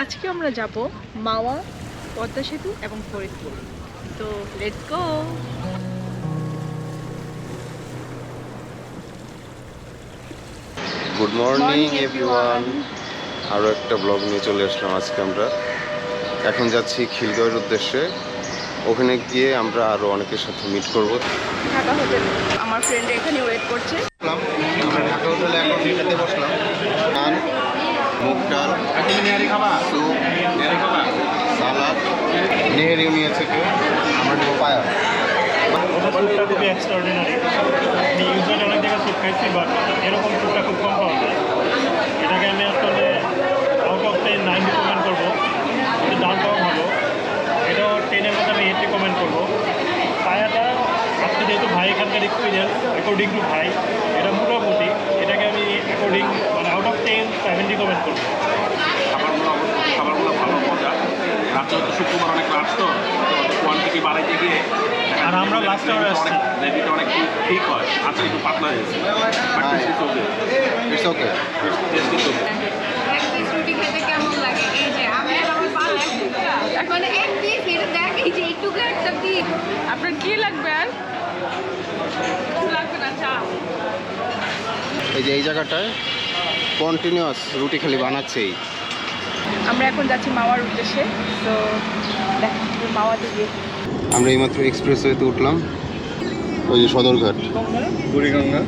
আজকে আমরা যাব মাওয়া পদ্মা সেতু এবং ফরিদপুর। তো let's go good morning everyone আরও একটা ব্লগ নিয়ে চলে আসলাম আজকে আমরা। এখন যাচ্ছি খিলগাঁওয়ের উদ্দেশ্যে। ওখানে গিয়ে আমরা আরও অনেকের সাথে মিট করব। ঢাকা হোটেল আমার ফ্রেন্ড এখানে ওয়েট করছে। আমরা ঢাকা হোটেলে এখন খেতে বসলাম। মুগ ডাল স্যুপ সালাদ। নেহেরিও নিয়েছে কেউ আমরা নেব পায়া। স্যুপটা খুবই এক্সট্রাঅর্ডিনারি আমি ইউজুয়ালি অনেক জায়গায় স্যুপ খাইছি বাট এরকম স্যুপটা খুব কম পাওয়া যায়। এটাকে আমি আসলে out of ten nine recommend করব। কিন্তু দামটাও ভালো এটাও টেনের মধ্যে আমি এইট রিকমেন্ড করব। পায়াটা আজকে যেহেতু ভাই এখানকার এক্সপিরিয়েন্স অ্যাকর্ডিং টু ভাই এটা মোটামুটি এটাকে আমি অ্যাকর্ডিং মানে out of ten seven recommend করব খাবারগুলো অবশ্যই খাবারগুলো ভালো মজা রাত্রে তো শুক্রবার অনেক রাত তো কোয়ান্টিটি বাড়াইতে গিয়ে এ আসছি। গ্রেভিটা অনেক ঠিক হয় আচ্ছা একটু পাতলা হয়েছে বাট টেস্টি চলবে ইটস ওকে টেস্টি একটা পিস আপনার কি লাগবে এই যে এই জায়গাটায় কন্টিনিউয়াস রুটি খালি বানাচ্ছেই আমরা এখন যাচ্ছি মাওয়ার উদ্দেশ্যে তো দেখ মাওয়াতে গিয়ে আমরা এইমাত্র এক্সপ্রেস এক্সপ্রেসওয়েতে উঠলাম। ওই যে সদরঘাট। বুড়িগঙ্গা।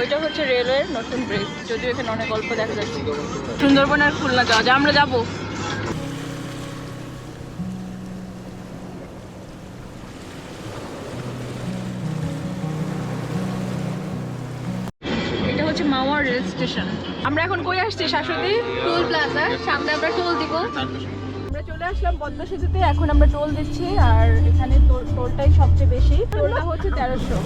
ওইটা হচ্ছে রেলওয়ের নতুন ব্রিজ যদিও এখানে অনেক অল্প দেখা যাচ্ছে। সুন্দরবন আর খুলনা যাওয়া যায় আমরা যাব। এটা হচ্ছে মাওয়া রেল স্টেশন। আমরা এখন কই আসছি শাশুড়ি? টোল প্লাজা সামনে আমরা টোল দিব। আসলাম পদ্মা সেতুতে এখন আমরা টোল দিচ্ছি আর এখানে টোলটাই সবচেয়ে বেশি। টোলটা হচ্ছে তেরোশো।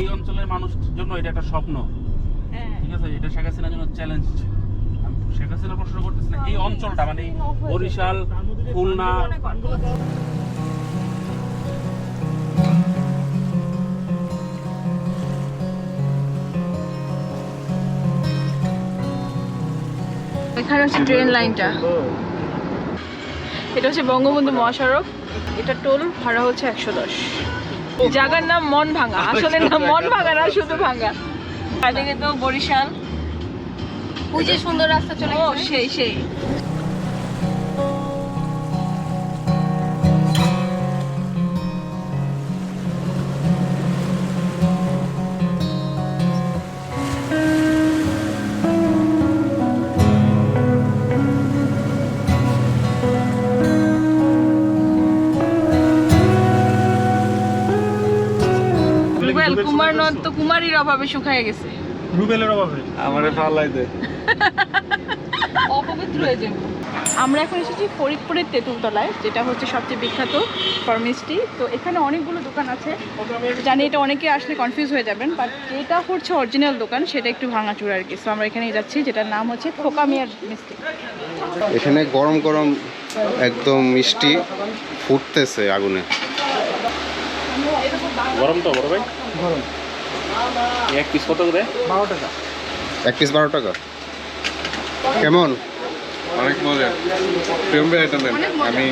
এই অঞ্চলের মানুষের জন্য এটা একটা স্বপ্ন। হ্যাঁ। ঠিক আছে? এটা শেখ হাসিনার জন্য চ্যালেঞ্জ শেখ হাসিনা প্রশ্ন করতেছে না এই অঞ্চলটা মানে বরিশাল খুলনা। এখানে হচ্ছে ট্রেন লাইনটা। এটা হচ্ছে বঙ্গবন্ধু মহাসড়ক। এটা টোল ভাড়া হচ্ছে একশো দশ। জায়গার নাম মন ভাঙা আসলে নাম মন ভাঙা না শুধু ভাঙা এদিকে তো বরিশাল। ওই যে সুন্দর রাস্তা চলে সেই সেই। রুবেল কুমার নদ তো। কুমারীর অভাবে শুকায় গেছে। রুবেলের অভাবে। অপবিত্র হয়ে যাবে। আমরা এখন এসেছি ফরিদপুরের তেঁতুলতলায় যেটা হচ্ছে সবচেয়ে বিখ্যাত ফর মিষ্টি। তো এখানে অনেকগুলো দোকান আছে। জানি এটা অনেকে আসলে কনফিউজ হয়ে যাবেন বাট যেটা হচ্ছে অরিজিনাল দোকান সেটা একটু ভাঙাচুর আর কি। সো আমরা এখানেই যাচ্ছি যেটার নাম হচ্ছে খোকা মিয়ার মিষ্টি। এখানে গরম গরম একদম মিষ্টি ফুটতেছে আগুনে। গরম তো বড় ভাই? গরম। এক পিস কত করে? এক পিস বারো টাকা। কেমন? অনেক মজা। প্রিয়ম্বে আইটেম দেন আমি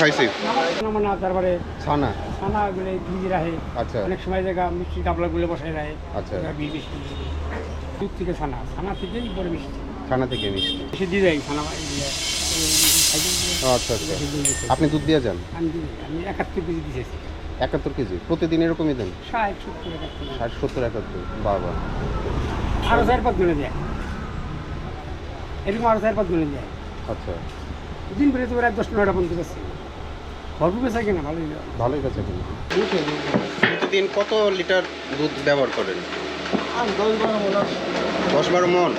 খাইছি। তারপরে ছানা রাখে আচ্ছা। অনেক সময় জায়গা মিষ্টি বসায় রাখে আচ্ছা। মিষ্টি। দুধ থেকে ছানা ছানা থেকেই পরে মিষ্টি। ছানা থেকে মিষ্টি। সে দিয়ে দেয় ছানা আচ্ছা আচ্ছা। আপনি দুধ দিয়ে যান? আমি দিই, আমি একাত্তর কেজি দিয়েছি একাত্তর কেজি প্রতিদিন এরকমই দেন? ষাট সত্তর একাত্তর। ষাট সত্তর একাত্তর বাবা। আরও চার পাঁচ গুণে দেয়। এরকম আরও চার পাঁচ গুণে দেয়। আচ্ছা। দিন করে তো রাত দশ পনেরোটা পর্যন্ত গেছে ভরপুর বেচা কিনা? ভালোই। ভালোই কাছে কিন্তু প্রতিদিন কত লিটার দুধ ব্যবহার করেন? দশ বারো মন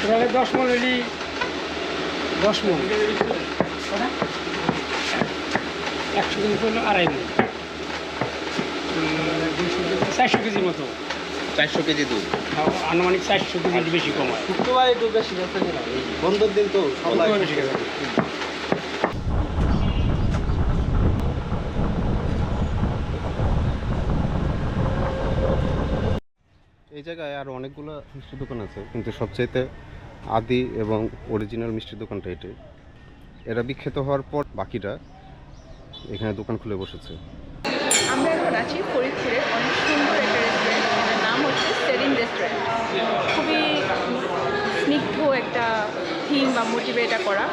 তাহলে দশ মন? হলি দশ মন একশো কেজি হলো আড়াই মন চারশো কেজির মতো। চারশো কেজি দুধ। আনুমানিক চারশো কেজি বেশি কমায় শুক্রবার একটু বেশি বন্ধুর দিন তো সবাই এই জায়গায় আরও অনেকগুলো মিষ্টির দোকান আছে কিন্তু সবচাইতে আদি এবং অরিজিনাল মিষ্টির দোকানটা এটি। এরা বিখ্যাত হওয়ার পর বাকিটা এখানে দোকান খুলে বসেছে। আমরা এখন আছি ফরিদপুরে অনেক সুন্দর একটা রেস্টুরেন্ট নাম হচ্ছে সেরিন রেস্টুরেন্ট খুবই স্নিগ্ধ একটা থিম বা মোটিভে এটা করা।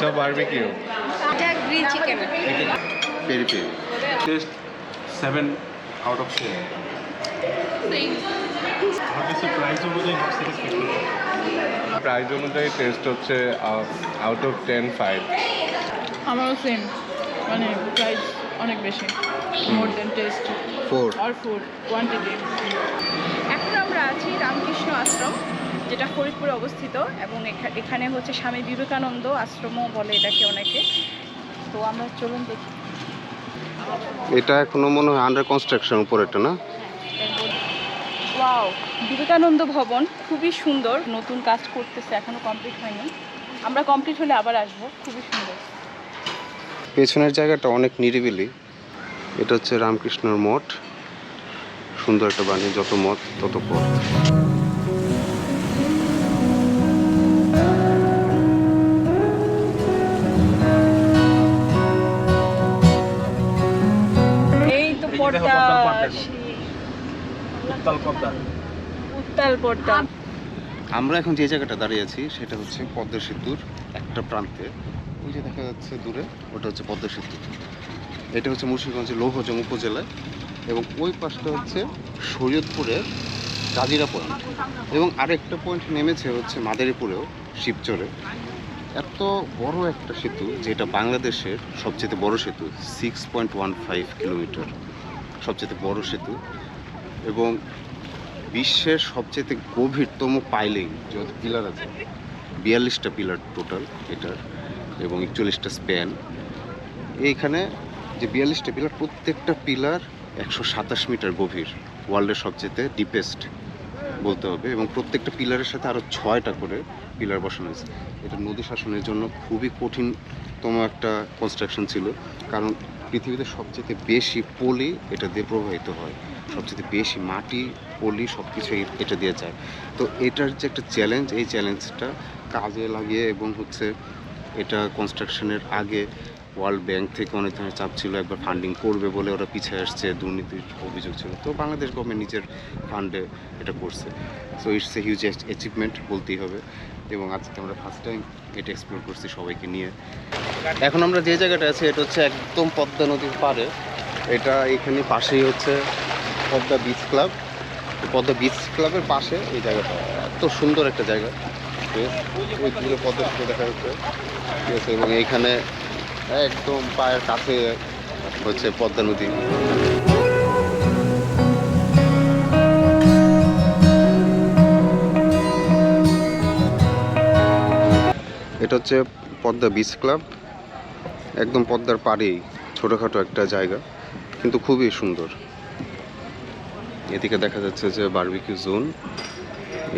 এটা বারবিকিউ এটা grill chicken peri peri taste seven out of ten আমার কাছে প্রাইস অনুযায়ী টেস্ট হচ্ছে আউট অফ টেন ফাইভ আমারও সেম মানে প্রাইস অনেক বেশি। More than taste four or food quantity এখন আমরা আছি রামকৃষ্ণ আশ্রম। যেটা ফরিদপুরে অবস্থিত এবং এখা- এখানে হচ্ছে স্বামী বিবেকানন্দ আশ্রমও বলে এটাকে অনেকে। তো আমরা চলুন দেখি। এটা এখনও মনে হয় আন্ডার কনস্ট্রাকশন উপর এটা না? ওয়াও বিবেকানন্দ ভবন খুবই সুন্দর। নতুন কাজ করতেছে এখনও কমপ্লিট হয়নি। আমরা কমপ্লিট হলে আবার আসব খুবই সুন্দর। পেছনের জায়গাটা অনেক নিরিবিলি। এটা হচ্ছে রামকৃষ্ণর মঠ। সুন্দর একটা বাণী যত মঠ তত পথ। উত্তাল পদ্মা আমরা এখন যে জায়গাটা দাঁড়িয়ে আছি সেটা হচ্ছে পদ্মা সেতুর একটা প্রান্তে। ওই যে দেখা যাচ্ছে দূরে ওটা হচ্ছে পদ্মা সেতু। এটা হচ্ছে মুন্সিগঞ্জের লৌহজং উপজেলায় এবং ওই পাশটা হচ্ছে শরীয়তপুরের কাজিরা পয়েন্ট। এবং আরেকটা পয়েন্ট নেমেছে হচ্ছে মাদারীপুরেও শিবচরে। এত বড় একটা সেতু যেটা বাংলাদেশের সবচেয়ে বড় সেতু six point one five kilometre সবচেয়ে বড় সেতু এবং বিশ্বের সবচেয়ে গভীরতম পাইলিং যত পিলার আছে, বিয়াল্লিশটা পিলার টোটাল এটার এবং একচল্লিশটা স্প্যান এইখানে যে বিয়াল্লিশটা পিলার, প্রত্যেকটা পিলার একশো সাতাশ মিটার গভীর ওয়ার্ল্ডের সবচেয়ে ডিপেস্ট বলতে হবে এবং প্রত্যেকটা পিলারের সাথে আরও ছয়টা করে পিলার বসানো হয়েছে। এটা নদী শাসনের জন্য খুবই কঠিনতম একটা কনস্ট্রাকশন ছিল, কারণ পৃথিবীতে সবচেয়ে বেশি পলি এটা দিয়ে প্রবাহিত হয়। সবচেয়ে বেশি মাটি, পলি সব কিছু এটা দিয়ে যায়। তো এটার যে একটা চ্যালেঞ্জ এই চ্যালেঞ্জটা কাজে লাগিয়ে এবং হচ্ছে এটা কনস্ট্রাকশনের আগে ওয়ার্ল্ড ব্যাংক থেকে অনেক ধরনের চাপ ছিল, একবার ফান্ডিং করবে বলে ওরা পিছিয়ে আসছে, দুর্নীতির অভিযোগ ছিল। তো বাংলাদেশ গভর্নমেন্ট নিজের ফান্ডে এটা করছে। So it's a huge achievement বলতেই হবে। এবং আজকে আমরা ফার্স্ট টাইম এটা এক্সপ্লোর করছি সবাইকে নিয়ে। এখন আমরা যে জায়গাটা আছি, এটা হচ্ছে একদম পদ্মা নদীর পাড়ে। এটা এখানে পাশেই হচ্ছে Padma Beach Club Padma Beach ক্লাবের পাশে এই জায়গাটা। এত সুন্দর একটা জায়গা? ওই দূরে পদ্মা দেখা যাচ্ছে। ঠিক আছে এবং এইখানে একদম পায়ের কাছে হচ্ছে পদ্মা নদী। এটা হচ্ছে পদ্মা বিচ ক্লাব একদম পদ্মার পাড়েই, ছোটোখাটো একটা জায়গা, কিন্তু খুবই সুন্দর। এদিকে দেখা যাচ্ছে যে বারবিকিউ জোন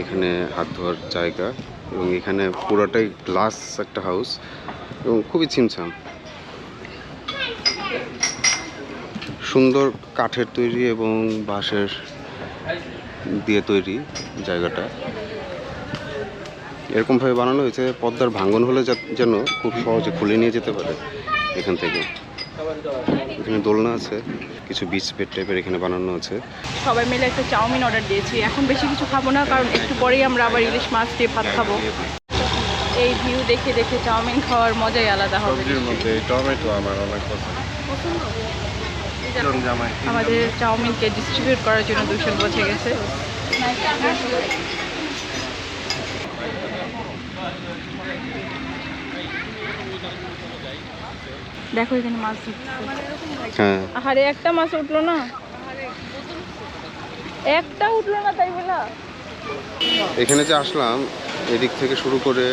এখানে হাত ধোয়ার জায়গা, এবং এখানে পুরোটাই গ্লাস একটা হাউস এবং খুবই ছিমছাম। সুন্দর কাঠের তৈরি এবং বাঁশের দিয়ে তৈরি জায়গাটা। এরকমভাবে বানানো হয়েছে পদ্মার ভাঙন হলে যেন খুব সহজে খুলে নিয়ে যেতে পারে এখান থেকে। এখানে দোলনা আছে কিছু বিচ পেট টাইপের এখানে বানানো আছে। সবাই মিলে একটা চাউমিন অর্ডার দিয়েছি। এখন বেশি কিছু খাব না কারণ একটু পরেই আমরা আবার ইলিশ মাছ দিয়ে ভাত খাব। এই ভিউ দেখে দেখে চাউমিন খাওয়ার মজাই আলাদা হবে। সবজির মধ্যে এই টমেটো আমার অনেক পছন্দ। আমাদের চাউমিনকে ডিস্ট্রিবিউট করার জন্য দূষণ পৌঁছে গেছে। দেখো এখানে মাছ। হ্যাঁ। আহারে একটা মাছ উঠল না? একটা উঠল না তাই বলা। এখানে যে আসলাম এদিক থেকে শুরু করে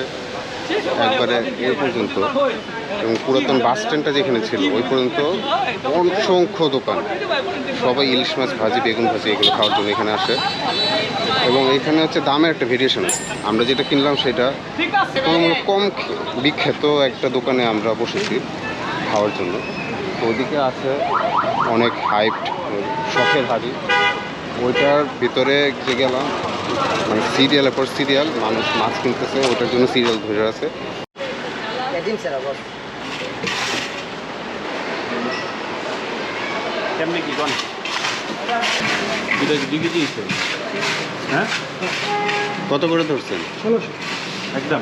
একবারে এ পর্যন্ত এবং পুরাতন বাস স্ট্যান্ডটা যেখানে ছিল ওই পর্যন্ত অসংখ্য দোকান। সবাই ইলিশ মাছ ভাজি বেগুন ভাজি এগুলো খাওয়ার জন্য এখানে আসে। এবং এখানে হচ্ছে দামের একটা ভেরিয়েশন আছে। আমরা যেটা কিনলাম সেটা কম বিখ্যাত একটা দোকানে আমরা বসেছি। খাওয়ার জন্য। তো ওদিকে আছে অনেক হাইট শখের হাড়ি। ওইটার ভিতরে যে গেলাম মানে সিরিয়ালের পর সিরিয়াল মানুষ মাছ কিনতেছে ওটার জন্য সিরিয়াল ধরে আছে। কেমনি কি কোন দুটো দুই কেজি হ্যাঁ? কত করে ধরছেন? একদম।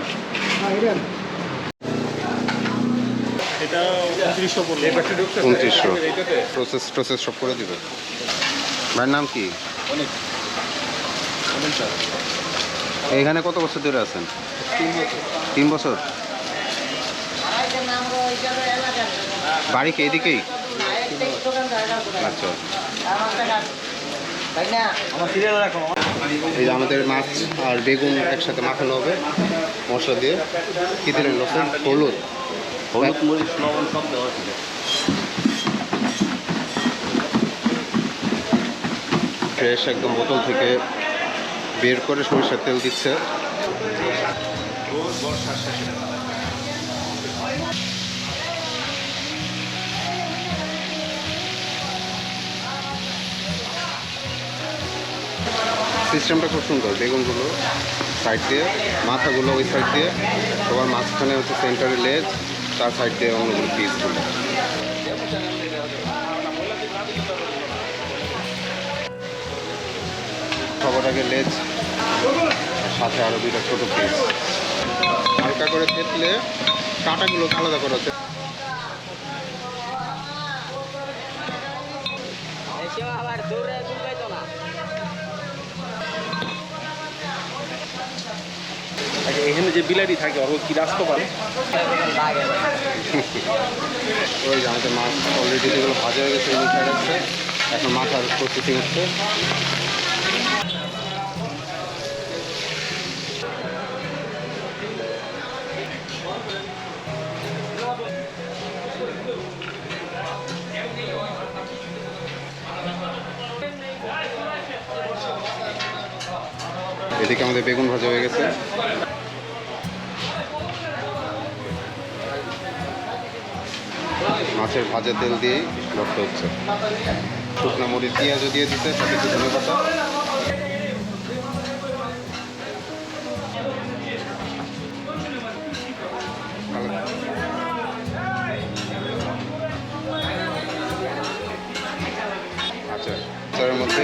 এটা উনত্রিশশো। পড়ল উনত্রিশশো প্রসেস প্রসেস সব করে দিবে। ভাইয়ের নাম কি? এখানে কত বছর ধরে আছেন? তিন বছর। বাড়ি কি এদিকেই? আচ্ছা। এই যে আমাদের মাছ আর বেগুন একসাথে মাখানো হবে মশলা দিয়ে। কি দিলেন হলুদ। হলুদ মরিচ লবণ সব দেওয়া ছিল ফ্রেশ একদম বোতল থেকে বের করে সরিষার তেল দিচ্ছে। সিস্টেমটা খুব সুন্দর বেগুনগুলো সাইড দিয়ে মাথাগুলো ওই সাইড দিয়ে। সবার মাঝখানে হচ্ছে সেন্টারে লেজ তার সাইড দিয়ে অন্যগুলো পিসগুলো সবার আগে লেজ আর সাথে আরও দুইটা ছোটো পিস হালকা করে কেটলে কাটাগুলো আলাদা করা হচ্ছে। আচ্ছা, এখানে যে বিলাটি থাকে ওর কি রাস্তা পান ওই আমাদের মাছ অলরেডি যেগুলো ভাজা হয়ে গেছে এখন মাথার প্রসেসিং হচ্ছে। এদিকে আমাদের বেগুন ভাজা হয়ে গেছে। মাছের ভাজা তেল দিয়েই ভর্তা হচ্ছে। শুকনো মরিচ পেঁয়াজও দিয়ে দিতে, সাথে একটু ধনে পাতা। আচ্ছা মধ্যে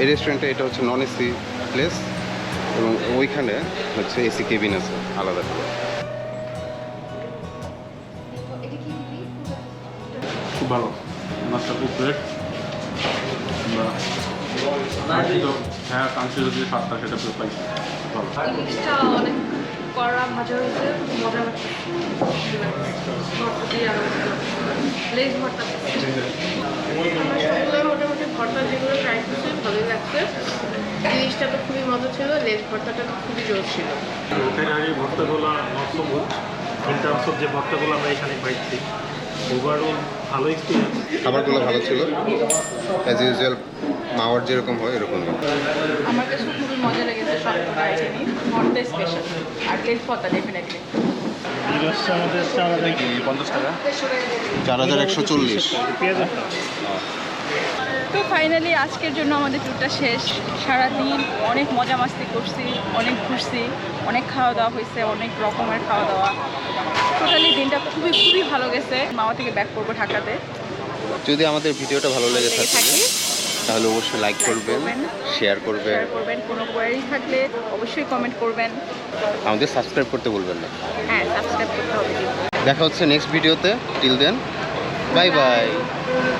এই রেস্টুরেন্টে এটা হচ্ছে নন এসি প্লেস এবং ওইখানে হচ্ছে এসি কেবিন আছে আলাদা করে। খুব ভালো। মাছটা খুব ফ্রেশ হ্যাঁ কাঞ্চি যদি স্বাদটা সেটা পুরো পাইছি ভালো। ইলিশটা ভাজা হয়েছে মজা লেজ ভর্তা। মোটামুটি ভর্তা যেগুলো ট্রাই করছি ভালোই লাগছে। জিনিসটা তো খুবই মজা ছিল লেজ ভর্তাটা তো খুবই জোর ছিল। ওখানে আগে ভর্তাগুলো ইন টার্মস অফ যে ভর্তাগুলো আমরা এখানে পাইছি ওভারঅল ভালো এক্সপিরিয়েন্স খাবারগুলো ভালো ছিল। অ্যাজ ইউজুয়াল মাওয়ার যেরকম হয় এরকমই আমার কাছে খুবই মজা লেগেছে সবকটা আইটেমই ভর্তা স্পেশাল আর লেস ভর্তা ডেফিনেটলি আমাদের চার হাজার পঞ্চাশ টাকা চার হাজার একশো চল্লিশ। তো ফাইনালি আজকের জন্য আমাদের ট্যুরটা শেষ। সারাদিন অনেক মজা মাস্তি করছি অনেক ঘুরছি অনেক খাওয়া দাওয়া হয়েছে অনেক রকমের খাওয়া দাওয়া। টোটালি দিনটা খুবই খুবই ভালো গেছে। মামা থেকে ব্যাক করব ঢাকাতে। যদি আমাদের ভিডিওটা ভালো লেগে থাকে তাহলে অবশ্যই লাইক করবেন শেয়ার করবেন। শেয়ার করবেন কোনো কোয়ারি থাকলে অবশ্যই কমেন্ট করবেন। আমাদের সাবস্ক্রাইব করতে বলবেন না। হ্যাঁ সাবস্ক্রাইব করতে হবে। দেখা হচ্ছে নেক্সট ভিডিওতে টিল দেন বাই বাই